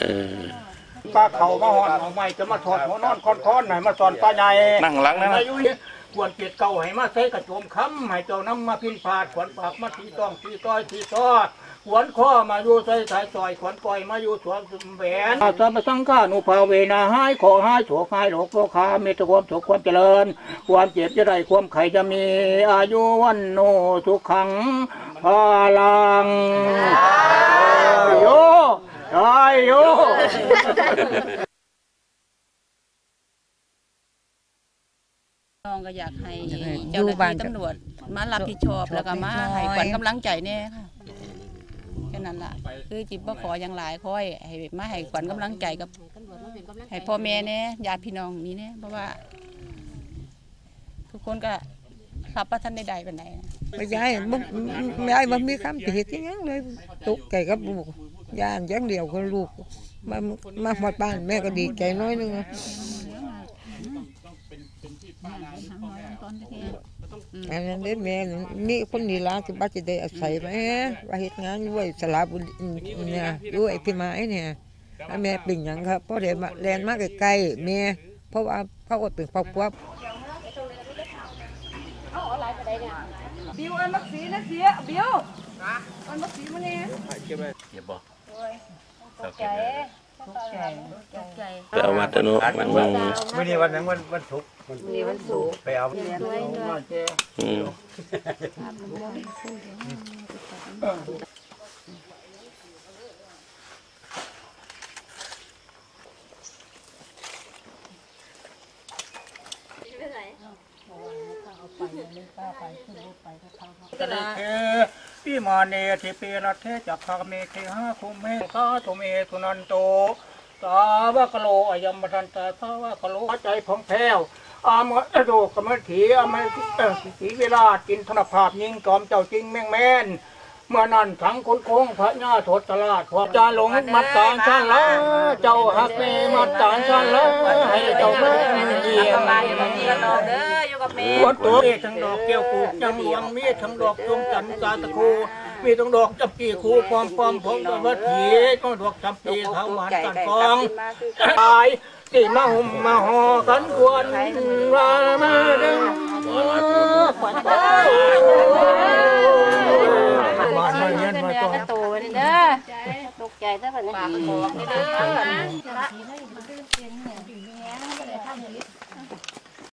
เออปลาเขามาหอนเอาไม่จะมาถอดหัวนอนคอนคอนไหนมาสอนปลาใหญ่นั่งหลังนะอายุเยอะควรเกียรติเก่าให้มาใส่กระโจมค้ำให้เจ้าน้ำมาพินพาดขวัญปากมาทีต้องทีต้อยทีต้อ ขวนข้อมาอยู่ใส่สายซอยขวัญปล่อยมาอยู่สวนสุมแหวนอาสามสังฆานุภาเวนาหายขอหายโศกหายโลกโลคามีแต่ความสุขความเจริญ ความเจ็บจะได้ความไข่จะมี อายุวันโนสุขังพาลังโยไายโยน้องก็อยากให้อยากให้เจ้าหอยู่น้าบ้านที่ตำรวจมารับผิดชอบชอบแล้วก็มาเล็กน้อยให้ขวัญกำลังใจแน่ค่ะแค่ นั้นล่ะ คือจิบบ่ขออย่างหลายค่อยให้มาให้ขวัญกำลังใจกับให้พ่อแม่แน่ญาติพี่น้องนี่แน่เพราะว่า ทุกคนก็รับประทันใดๆปานใดนไม่ยายบ่ยายบ่มีคำจะเฮ็ดอิหยังเลยตกใจกับลูกยานย่างเดียวกับลูกมามาหมดบ้านแม่ก็ดีใจน้อยนึง อะอันนั้นเด้แม่นี่คนนี้ล่ะที่บ้านจะได้อาศัยแม่ว่าเฮ็ดงานอยู่ไว้สระบุรีเนี่ยอยู่ไอ้พี่ไม้เนี่ยแล้วแม่เป็นหยังครับเพราะเดี๋ยวมาแลนมาใกล้ๆแม่เพราะว่าเขาก็เป็นครอบครัวบิวเอามักสีนะเสียบิวเอามักสีมาเนี่ยอย่าบอกตกใจ ตกใจตกใจไปเอาวัดเนาะอืมวันนี้วันนั้นวันวันศุกร์นี่มันสูงไปเอาอืม เอพี่มาเนทิเปรัตเทจักขเมเคหะคุมเมสาตุเมสุนันโตสาวกโลอายมทันตาสาวกโลใจของแพ้วอามะโดกมะถีอามะสีเวลาจินธนภาพยิงจอมเจ้าจริงแม่งแม่นเมื่อนั้นทั้งคนโค้งพระญาโทษตลาดพวกจาหลงมัดตานชันละเจ้าหักเมมัดตานชันละให้เจ้าแม่ เยี่ยมวัดตัวมีทั้งดอกแก้วปลูกยังหลวงมีทั้งดอกดวงจันทร์ตาตะคูมีทั้งดอกจับปีคูปอมปอมพงดอกวัดผีก็ดอกจับปีเท้าหวานกันกองตายที่มาหุ่มมาหอกันควรว่ามาดึงบ้านมาเฮียนมาต้อตนี่เด้อตกใจซะบัดนี้